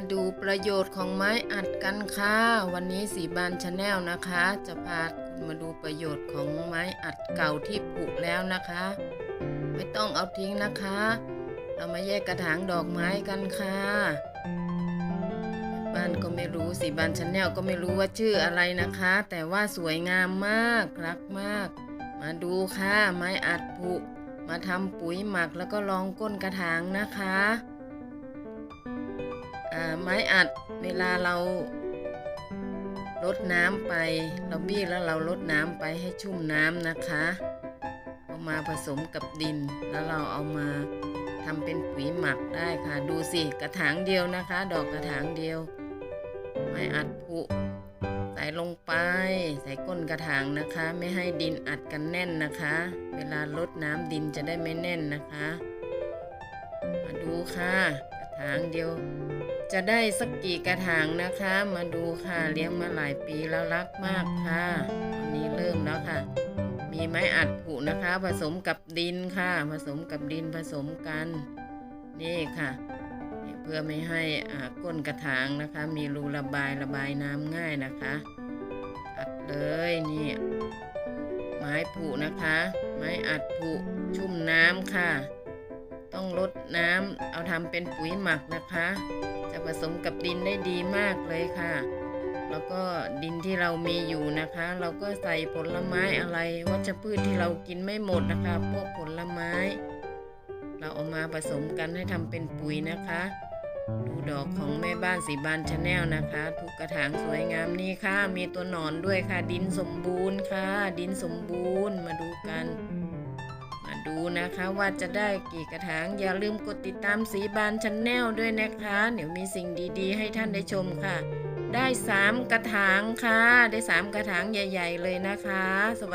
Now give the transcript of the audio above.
มาดูประโยชน์ของไม้อัดกันค่ะ วันนี้สีบานชาแนลนะคะ จะพาคุณมาดูประโยชน์ของไม้อัดเก่าที่ผุแล้วนะคะ ไม่ต้องเอาทิ้งนะคะ เรามาแยกกระถางดอกไม้กันค่ะบ้านก็ไม่รู้สีบานชาแนลก็ไม่รู้ว่าชื่ออะไรนะคะ แต่ว่าสวยงามมากรักมาก มาดูค่ะ ไม้อัดผุมาทำปุ๋ยหมักแล้วก็รองก้นกระถางนะคะ ไม้อัดเวลาเราลดน้ำไป เราบี้แล้วเราลดน้ำไปให้ชุ่มน้ำนะคะ เอามาผสมกับดิน แล้วเราเอามาทำเป็นปุ๋ยหมักได้ค่ะ ดูสิกระถางเดียวนะคะ ดอกกระถางเดียว ไม้อัดผุใส่ลงไป ใส่ก้นกระถางนะคะ ไม่ให้ดินอัดกันแน่นนะคะ เวลาลดน้ำดินจะได้ไม่แน่นนะคะ มาดูค่ะ กระถางเดียว จะได้สักกี่กระถางนะคะ มาดูค่ะเลี้ยงมาหลายปีแล้วรักมากค่ะตอนนี้เริ่มแล้วค่ะ มีไม้อัดผุนะคะ ผสมกับดินค่ะ ผสมกับดินผสมกัน นี่ค่ะ เพื่อไม่ให้อ่าก้นกระถางนะคะ มีรูระบายระบายน้ำง่ายนะคะ อัดเลยนี่ไม้ผุนะคะ ไม้อัดผุชุ่มน้ำค่ะ ต้องลดน้ำเอาทำเป็นปุ๋ยหมักนะคะ จะผสมกับดินได้ดีมากเลยค่ะ แล้วก็ดินที่เรามีอยู่นะคะ เราก็ใส่ผลไม้อะไรวัชพืชที่เรากินไม่หมดนะคะ พวกผลไม้ เราเอามาผสมกันให้ทำเป็นปุ๋ยนะคะดูดอกของแม่บ้านสีบานชาแนลนะคะ ทุกกระถางสวยงามนี่ค่ะ มีตัวหนอนด้วยค่ะ ดินสมบูรณ์ค่ะ ดินสมบูรณ์มาดูกัน ดูนะคะว่าจะได้กี่กระถาง อย่าลืมกดติดตามสีบานชาแนลด้วยนะคะ เดี๋ยวมีสิ่งดีๆ ให้ท่านได้ชมค่ะ ได้สามกระถางค่ะ ได้สามกระถางใหญ่ ๆ เลยนะคะสวัส